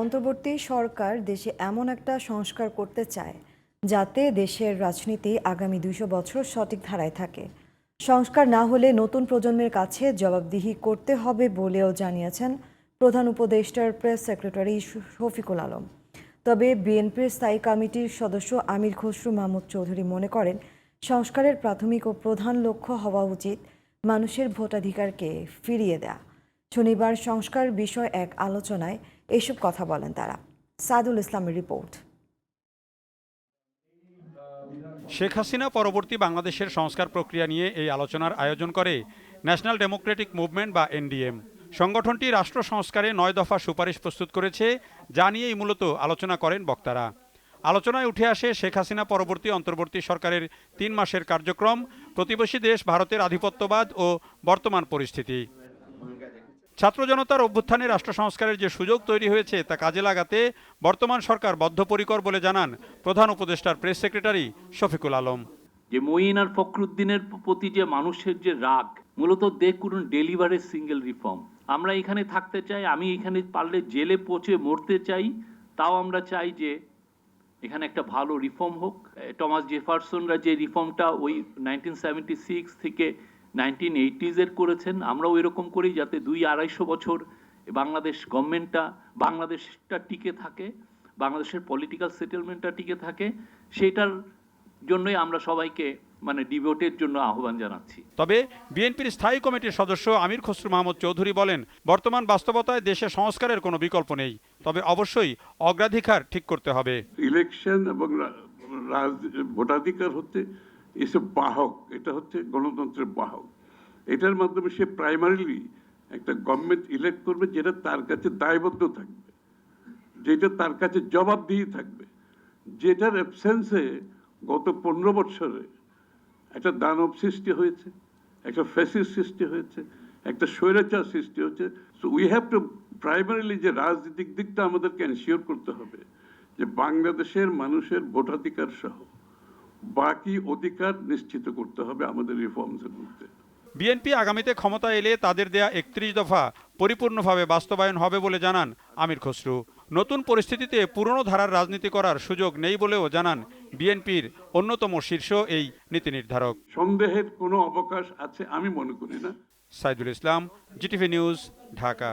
অন্তর্বর্তী সরকার দেশে এমন একটা সংস্কার করতে চায়, যাতে দেশের রাজনীতি আগামী দুশো বছর সঠিক ধারায় থাকে। সংস্কার না হলে নতুন প্রজন্মের কাছে জবাবদিহি করতে হবে বলেও জানিয়েছেন প্রধান উপদেষ্টার প্রেস সেক্রেটারি শফিকুল আলম। তবে বিএনপির স্থায়ী কমিটির সদস্য আমির খসরু মাহমুদ চৌধুরী মনে করেন, সংস্কারের প্রাথমিক ও প্রধান লক্ষ্য হওয়া উচিত মানুষের ভোটাধিকারকে ফিরিয়ে দেয়া। শনিবার সংস্কার বিষয় এক আলোচনায় এসব কথা বলেন তারা। সাদুল ইসলামের রিপোর্ট। শেখ হাসিনা পরবর্তী বাংলাদেশের সংস্কার প্রক্রিয়া নিয়ে এই আলোচনার আয়োজন করে ন্যাশনাল ডেমোক্রেটিক মুভমেন্ট বা এনডিএম। সংগঠনটি রাষ্ট্র সংস্কারে নয় দফা সুপারিশ প্রস্তুত করেছে, যা নিয়েই মূলত আলোচনা করেন বক্তারা। আলোচনায় উঠে আসে শেখ হাসিনা পরবর্তী অন্তর্বর্তী সরকারের তিন মাসের কার্যক্রম, প্রতিবেশী দেশ ভারতের আধিপত্যবাদ ও বর্তমান পরিস্থিতি। ছাত্র জনতার অভ্যুত্থানে রাষ্ট্র সংস্কারের যে সুযোগ তৈরি হয়েছে তা কাজে লাগাতে বর্তমান সরকার বদ্ধপরিকর বলে জানান প্রধান উপদেষ্টার প্রেস সেক্রেটারি শফিকুল আলম। যে মঈন আর ফখরুদ্দিনের প্রতি যে মানুষের যে রাগ, মূলত they couldn't deliver single reform. আমরা এখানে থাকতে চাই, আমি এখানে পারলে জেলে পচে মরতে চাই, তাও আমরা চাই যে এখানে একটা ভালো রিফর্ম হোক। টমাস জেফারসনরা যে রিফর্মটা ওই নাইনটিন থেকে নাইনটিন এইটিজের করেছেন। আমরাও এরকম করি যাতে দুই আড়াইশো বছর বাংলাদেশ গভর্নমেন্টটা বাংলাদেশটা টিকে থাকে বাংলাদেশের পলিটিক্যাল সেটেলমেন্টটা টিকে থাকে সেটার জন্যই আমরা সবাইকে মানে ডিভোটের জন্য আহ্বান জানাচ্ছি। তবে বিএনপির স্থায়ী কমিটির সদস্য আমির খসরু মাহমুদ চৌধুরী বলেন বর্তমান বাস্তবতায় দেশে সংস্কারের কোনো বিকল্প নেই তবে অবশ্যই অগ্রাধিকার ঠিক করতে হবে। ইলেকশন এবং ভোটাধিকার রাজ- এসব বাহক, এটা হচ্ছে গণতন্ত্রের বাহক। এটার মাধ্যমে সে প্রাইমারিলি একটা গভর্নমেন্ট ইলেক্ট করবে যেটা তার কাছে দায়বদ্ধ থাকবে, যেটা তার কাছে জবাবদিহি থাকবে, যেটার অ্যাবসেন্সে গত পনেরো বছরে একটা দানব সৃষ্টি হয়েছে, একটা ফ্যাসিস সৃষ্টি হয়েছে, একটা স্বৈরাচার সৃষ্টি হয়েছে। So we have to primarily যে রাজনৈতিক দিকটা আমাদেরকে এনশিওর করতে হবে, যে বাংলাদেশের মানুষের ভোটাধিকার সহ বাকি অধিকার নিশ্চিত করতে হবে আমাদের রিফর্মসের মধ্যে। বিএনপি আগামীতে ক্ষমতা এলে তাদের দেয়া একত্রিশ দফা পরিপূর্ণভাবে বাস্তবায়ন হবে বলে জানান আমির খসরু। নতুন পরিস্থিতিতে পুরনো ধারার রাজনীতি করার সুযোগ নেই বলেও জানান বিএনপির অন্যতম শীর্ষ এই নীতি নির্ধারক। সন্দেহের কোনো অবকাশ আছে আমি মনে করি না। Saidul Islam GTV news Dhaka.